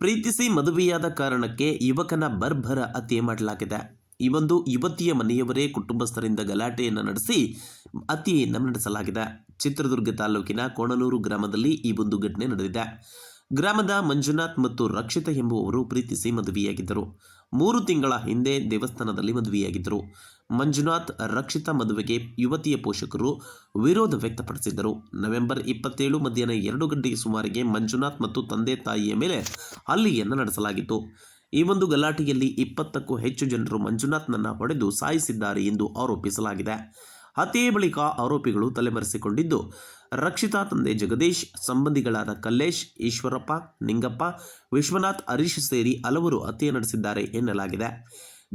ಪ್ರೀತಿಸಿ ಮದುವೆಯಾದ ಕಾರಣಕ್ಕೆ ಯುವಕನ ಬರ್ಭರ ಹತ್ಯೆ ಮಾಡಲಾಗಿದೆ. ಈ ಒಂದು ಯುವತಿಯ ಮನೆಯವರೇ ಕುಟುಂಬಸ್ಥರಿಂದ ಗಲಾಟೆಯನ್ನು ನಡೆಸಿ ಹತ್ಯೆಯನ್ನು ನಡೆಸಲಾಗಿದೆ. ಚಿತ್ರದುರ್ಗ ತಾಲೂಕಿನ ಕೋಣನೂರು ಗ್ರಾಮದಲ್ಲಿ ಈ ಒಂದು ಘಟನೆ ನಡೆದಿದೆ. ಗ್ರಾಮದ ಮಂಜುನಾಥ್ ಮತ್ತು ರಕ್ಷಿತ ಎಂಬುವವರು ಪ್ರೀತಿಸಿ ಮದುವೆಯಾಗಿದ್ದರು. ಮೂರು ತಿಂಗಳ ಹಿಂದೆ ದೇವಸ್ಥಾನದಲ್ಲಿ ಮದುವೆಯಾಗಿದ್ದರು. ಮಂಜುನಾಥ್ ರಕ್ಷಿತಾ ಮದುವೆಗೆ ಯುವತಿಯ ಪೋಷಕರು ವಿರೋಧ ವ್ಯಕ್ತಪಡಿಸಿದ್ದರು. ನವೆಂಬರ್ ಇಪ್ಪತ್ತೇಳು ಮಧ್ಯಾಹ್ನ ಎರಡು ಗಂಟೆಗೆ ಸುಮಾರಿಗೆ ಮಂಜುನಾಥ್ ಮತ್ತು ತಂದೆ ತಾಯಿಯ ಮೇಲೆ ಹಲ್ಲೆಯನ್ನು ನಡೆಸಲಾಗಿತ್ತು. ಈ ಒಂದು ಗಲಾಟೆಯಲ್ಲಿ ಇಪ್ಪತ್ತಕ್ಕೂ ಹೆಚ್ಚು ಜನರು ಮಂಜುನಾಥ್ನನ್ನ ಹೊಡೆದು ಸಾಯಿಸಿದ್ದಾರೆ ಎಂದು ಆರೋಪಿಸಲಾಗಿದೆ. ಹತ್ಯೆಯ ಬಳಿಕ ಆರೋಪಿಗಳು ತಲೆಮರೆಸಿಕೊಂಡಿದ್ದು, ರಕ್ಷಿತಾ ತಂದೆ ಜಗದೀಶ್, ಸಂಬಂಧಿಗಳಾದ ಕಲ್ಲೇಶ್, ಈಶ್ವರಪ್ಪ, ನಿಂಗಪ್ಪ, ವಿಶ್ವನಾಥ್, ಹರೀಶ್ ಸೇರಿ ಹಲವರು ಹತ್ಯೆ ನಡೆಸಿದ್ದಾರೆ ಎನ್ನಲಾಗಿದೆ.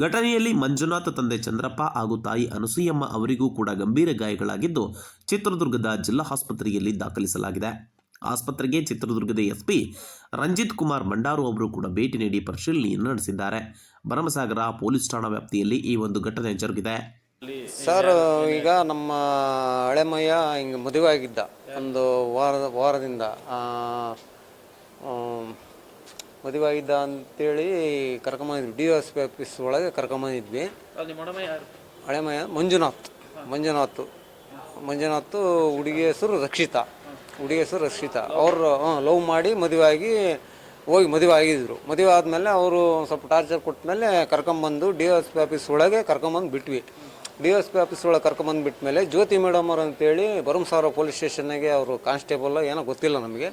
ಘಟನೆಯಲ್ಲಿ ಮಂಜುನಾಥ ತಂದೆ ಚಂದ್ರಪ್ಪ ಹಾಗೂ ತಾಯಿ ಅನಸೂಯಮ್ಮ ಅವರಿಗೂ ಕೂಡ ಗಂಭೀರ ಗಾಯಗಳಾಗಿದ್ದು, ಚಿತ್ರದುರ್ಗದ ಜಿಲ್ಲಾ ಆಸ್ಪತ್ರೆಯಲ್ಲಿ ದಾಖಲಿಸಲಾಗಿದೆ. ಆಸ್ಪತ್ರೆಗೆ ಚಿತ್ರದುರ್ಗದ ಎಸ್ಪಿ ರಂಜಿತ್ ಕುಮಾರ್ ಮಂಡಾರು ಅವರು ಕೂಡ ಭೇಟಿ ನೀಡಿ ಪರಿಶೀಲನೆಯನ್ನು ನಡೆಸಿದ್ದಾರೆ. ಭರಮಸಾಗರ ಪೊಲೀಸ್ ಠಾಣಾ ವ್ಯಾಪ್ತಿಯಲ್ಲಿ ಈ ಒಂದು ಘಟನೆ ಜರುಗಿದೆ. ಸರ್, ಈಗ ನಮ್ಮ ಹಳೆಮಯ್ಯ ಹಿಂಗೆ ಮದುವೆ ಆಗಿದ್ದ. ಒಂದು ವಾರದ, ವಾರದಿಂದ ಮದುವೆ ಆಗಿದ್ದ ಅಂತೇಳಿ ಕರ್ಕೊಂಬಂದಿದ್ವಿ. ಡಿ ಎಸ್ ಪಿ ಆಫೀಸ್ ಒಳಗೆ ಕರ್ಕೊಂಬಂದಿದ್ವಿ. ಹಳೆಮಯ ಮಂಜುನಾಥ್. ಮಂಜುನಾಥ್. ಮಂಜುನಾಥ್ ಹುಡುಗಿ ಹೆಸರು ರಕ್ಷಿತಾ. ಹುಡುಗಿ ಹೆಸರು ರಕ್ಷಿತಾ. ಅವರು ಲವ್ ಮಾಡಿ ಮದುವೆ ಆಗಿ ಹೋಗಿ ಮದುವೆ ಆಗಿದ್ರು ಮದುವೆ ಆದಮೇಲೆ ಅವರು ಸ್ವಲ್ಪ ಟಾರ್ಚರ್ ಕೊಟ್ಟಮೇಲೆ ಕರ್ಕೊಂಬಂದು ಡಿ ಎಸ್ ಪಿ ಆಫೀಸ್ ಒಳಗೆ ಕರ್ಕೊಂಬಂದು ಬಿಟ್ವಿ. ಡಿ ಎಸ್ ಪಿ ಆಫೀಸ್ ಒಳಗೆ ಕರ್ಕೊಂಬಂದು ಬಿಟ್ಮೇಲೆ ಜ್ಯೋತಿ ಮೇಡಮ್ ಅವ್ರು ಅಂತೇಳಿ ಭರಮಸಾಗರ ಪೊಲೀಸ್ ಸ್ಟೇಷನ್ಗೆ ಅವರು ಕಾನ್ಸ್ಟೇಬಲ್ ಏನೋ ಗೊತ್ತಿಲ್ಲ ನಮಗೆ.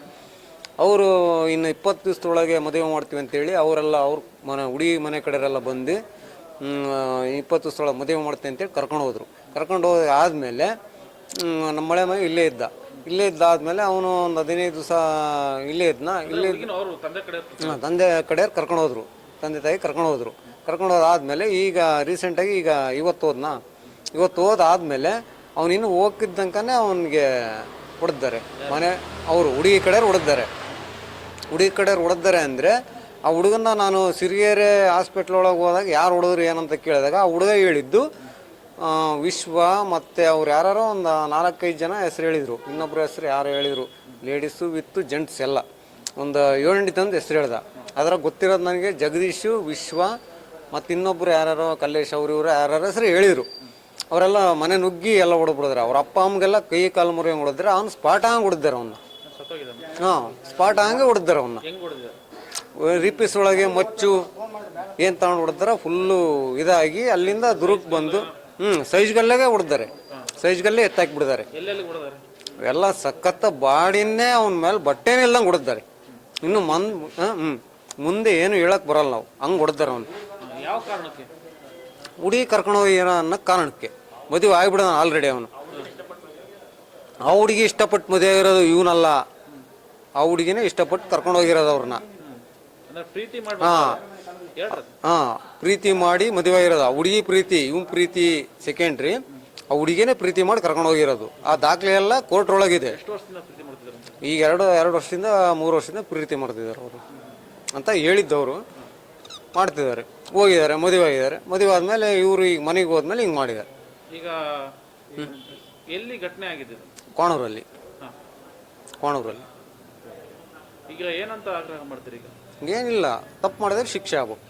ಅವರು ಇನ್ನು ಇಪ್ಪತ್ತು ದಿವಸದೊಳಗೆ ಮದುವೆ ಮಾಡ್ತೀವಿ ಅಂತೇಳಿ ಅವರೆಲ್ಲ ಅವ್ರ ಮನೆ ಹುಡುಗಿ ಮನೆ ಕಡೆಯವರೆಲ್ಲ ಬಂದು ಇಪ್ಪತ್ತು ದಿವಸದೊಳಗೆ ಮದುವೆ ಮಾಡ್ತೀನಿ ಅಂತೇಳಿ ಕರ್ಕೊಂಡು ಹೋದರು. ಕರ್ಕೊಂಡು ಹೋದ ಆದಮೇಲೆ ನಮ್ಮ ಮಳೆ ಮನೆ ಇಲ್ಲೇ ಇದ್ದ. ಇಲ್ಲೇ ಇದ್ದಾದ್ಮೇಲೆ ಅವನು ಒಂದು ಹದಿನೈದು ದಿವಸ ಇಲ್ಲೇ ಇದ್ನ. ಇಲ್ಲೇ ತಂದೆ ಕಡೆ ಹಾ, ತಂದೆ ಕಡೆಯವ್ರು ಕರ್ಕೊಂಡು ಹೋದ್ರು. ತಂದೆ ತಾಯಿ ಕರ್ಕೊಂಡು ಹೋದ್ರು. ಕರ್ಕೊಂಡು ಹೋದಾದ್ಮೇಲೆ ಈಗ ರೀಸೆಂಟಾಗಿ ಈಗ ಇವತ್ತು ಹೋದ್ನ? ಇವತ್ತು ಹೋದಾದ್ಮೇಲೆ ಅವನು ಇನ್ನು ಹೋಗಿದ್ದಂಕನೇ ಅವನಿಗೆ ಹೊಡೆದ್ದಾರೆ ಮನೆ ಅವರು ಹುಡುಗಿ ಕಡೆಯವ್ರು ಹೊಡೆದ್ದಾರೆ ಹುಡುಗಿ ಕಡೆ ಹೊಡೆದ್ದಾರೆ ಅಂದರೆ ಆ ಹುಡುಗನ್ನ ನಾನು ಸಿರಿಗೆರೆ ಹಾಸ್ಪಿಟ್ಲ್ ಒಳಗೆ ಹೋದಾಗ ಯಾರು ಹೊಡೆದ್ರು ಏನಂತ ಕೇಳಿದಾಗ ಆ ಹುಡುಗ ಹೇಳಿದ್ದು ವಿಶ್ವ ಮತ್ತು ಅವ್ರು ಯಾರೋ ಒಂದು ನಾಲ್ಕೈದು ಜನ ಹೆಸರು ಹೇಳಿದರು. ಇನ್ನೊಬ್ಬರ ಹೆಸರು ಯಾರು ಹೇಳಿದರು? ಲೇಡೀಸು, ವಿತ್ತು, ಜೆಂಟ್ಸ್ ಎಲ್ಲ. ಒಂದು ಏಳೆಂಟು ತಂದು ಹೆಸರು ಹೇಳ್ದ. ಅದರ ಗೊತ್ತಿರೋದು ನನಗೆ ಜಗದೀಶು, ವಿಶ್ವ ಮತ್ತು ಇನ್ನೊಬ್ಬರು ಯಾರ್ಯಾರೋ ಕಲ್ಲೇಶ್ ಅವರು ಇವರು ಯಾರ್ಯಾರ ಹೆಸರು ಹೇಳಿದರು. ಅವರೆಲ್ಲ ಮನೆ ನುಗ್ಗಿ ಎಲ್ಲ ಹೊಡೆದ್ಬಿಡಿದ್ರೆ ಅವ್ರ ಅಪ್ಪ ಅಮ್ಮಗೆಲ್ಲ ಕೈ ಕಾಲು ಮುರಿ ಹೊಡೆದ್ರೆ ಅವ್ನು ಸ್ಪಾಟ್ ಹಂಗೆ ಹೊಡೆದಾರೆ ಸತ್ತೋಗಿದ್ದಾನೆ ಹಾಂ ಸ್ಪಾಟ್ ಹಂಗೆ ಹೊಡೆದಾರ ಅವನ್ನ ರಿಪೀಸ್ ಒಳಗೆ ಮಚ್ಚು ಏನು ತಗೊಂಡು ಹೊಡೆದಾರ ಫುಲ್ಲು ಇದಾಗಿ ಅಲ್ಲಿಂದ ದುರ್ಗ್ ಬಂದು ಹ್ಞೂ ಸೈಜ್ಗಲ್ಲಾಗೆ ಹೊಡೆದಾರೆ ಸೈಜ್ಗಲ್ಲೇ ಗಲ್ಲೇ ಎಲ್ಲೆಲ್ಲಿ ಬಿಡ್ದಾರೆ ಎಲ್ಲ ಸಖತ್ತ ಬಾಡಿನೇ ಅವನ ಮೇಲೆ ಬಟ್ಟೆನೇ ಇಲ್ಲಂಗೆ ಹೊಡೆದಾರೆ ಇನ್ನು ಮನ್ ಹ್ಞೂ ಮುಂದೆ ಏನು ಹೇಳಕ್ ಬರಲ್ಲ ನಾವು. ಹಂಗೆ ಹೊಡೆದಾರ ಅವನು. ಉಡಿ ಕಾರಣಕ್ಕೆ? ಹುಡುಗಿ ಕರ್ಕೊಂಡು ಹೋಗಿ ಏನೋ ಅನ್ನೋ ಕಾರಣಕ್ಕೆ. ಮದುವೆ ಆಗ್ಬಿಡ ಆಲ್ರೆಡಿ ಅವನು. ಆ ಹುಡುಗಿ ಇಷ್ಟಪಟ್ಟು ಮದುವೆ ಆಗಿರೋದು ಇವನಲ್ಲ. ಆ ಹುಡುಗಿನೇ ಇಷ್ಟಪಟ್ಟು ಕರ್ಕೊಂಡು ಹೋಗಿರೋದು ಅವ್ರನ್ನ. ಪ್ರೀತಿ ಹಾ. ಹಾ ಪ್ರೀತಿ ಮಾಡಿ ಮದುವೆ ಆಗಿರೋದು. ಆ ಹುಡುಗಿ ಪ್ರೀತಿ ಇವನ್ ಪ್ರೀತಿ ಸೆಕೆಂಡ್ರಿ ಆ ಹುಡುಗಿನೇ ಪ್ರೀತಿ ಮಾಡಿ ಕರ್ಕೊಂಡು ಹೋಗಿರೋದು. ಆ ದಾಖಲೆ ಎಲ್ಲ ಕೋರ್ಟ್ ಒಳಗಿದೆ. ಈಗ ಎರಡು ಎರಡು ವರ್ಷದಿಂದ ಮೂರು ವರ್ಷದಿಂದ ಪ್ರೀತಿ ಮಾಡ್ತಿದ್ದಾರೆ ಅವರು. ಅಂತ ಹೇಳಿದ್ದವರು ಮಾಡ್ತಿದ್ದಾರೆ. ಹೋಗಿದ್ದಾರೆ ಮದುವೆ ಆಗಿದ್ದಾರೆ. ಮದುವೆ ಆದಮೇಲೆ ಇವರು ಈಗ ಮನೆಗೆ ಹೋದ್ಮೇಲೆ ಹಿಂಗೆ ಮಾಡಿದ್ದಾರೆ. ಈಗ ಎಲ್ಲಿ ಘಟನೆ ಆಗಿದೆ? ಇದು? ಕೋಣೂರಲ್ಲಿ ಕೋಣೂರಲ್ಲಿ. ಈಗ ಏನಂತ ಆಗ್ರಹ ಮಾಡ್ತೀರಿ ಈಗ? ಏನಿಲ್ಲ ತಪ್ಪು ಮಾಡಿದ್ರೆ ಶಿಕ್ಷೆ ಆಗ್ಬೇಕು